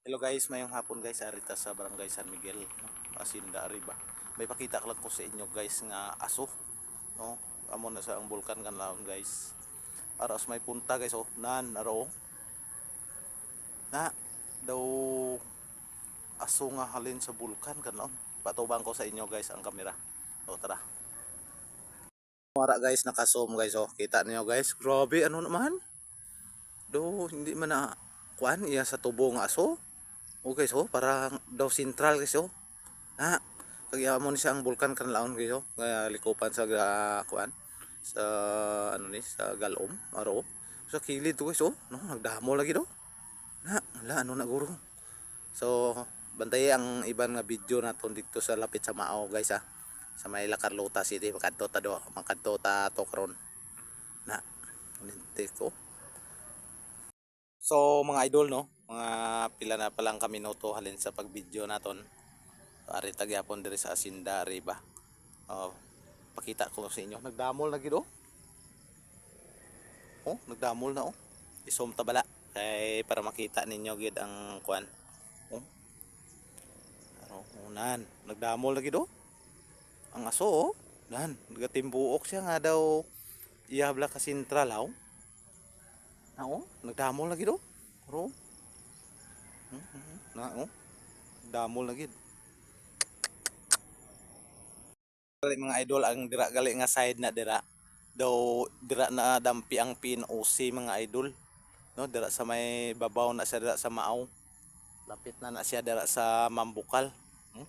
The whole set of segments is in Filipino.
Hello guys, mayong hapon guys, arita sa Barangay San Miguel, no? Asinda Arriba. May pakita ko lang ko sa inyo guys nga aso, no? Amo na sa ang bulkan kan guys. Aras may punta guys, oh, nan aro. Na daw aso nga halin sa bulkan kan laon. Patubang ko sa inyo guys ang kamera. O tara. Mara guys, nakasom guys, oh. Kita niyo guys. Grabe, ano naman? Do, hindi man na kuan iya sa tubo nga aso. Okay so, para daw sentral guys oh. Ha, kaya mo ni ang bulkan kan laon guys oh. Nga likupan sa ga- kuan sa ano ni sa galom aro. Sa kilid to guys oh. No, nagdamo lagi do. Na, ala ano na guro. So, bantay ang iban nga video naton dito sa lapit sa Mao guys ha. Sa may La Carlota City, makadto ta do, makadto ta to karon. Na, ninte ko. So mga idol no, mga pila na pa lang kami noto halin sa pag-video naton. Ari tagyapon diri sa Asinda Riba. Oh, pakita ko sa inyo. Nagdamol na gid oh. Oh, nagdamol na oh. Isom ta bala kay para makita ninyo gid ang kuan. Oh. Ano, unan, nagdamol na gid oh. Ang aso oh. Nan, nagatimbuok siya nga daw ihabla ka sentral oh. Oh, nagdamol lagi do. Ro. Hmm, hmm, Na oh. Damol lagi. Gali mga idol ang dira gali nga side na dira. Daw dira na dampi ang PNOC mga idol. No, dira sa may babaw na siya dira sa Maaw. Lapit na na siya dira sa Mambukal. Hmm?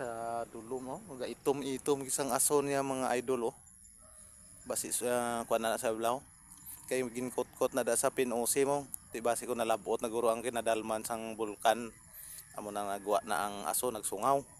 Ka dulo mo, mga itom-itom isang aso niya mga idol oh. Basi sa kuan na sa blaw kay ginkot-kot na da sa PNOC mo. Di base ko nalabot na guro ang kinadalman sang bulkan. Amo na nagwa na ang aso nagsungaw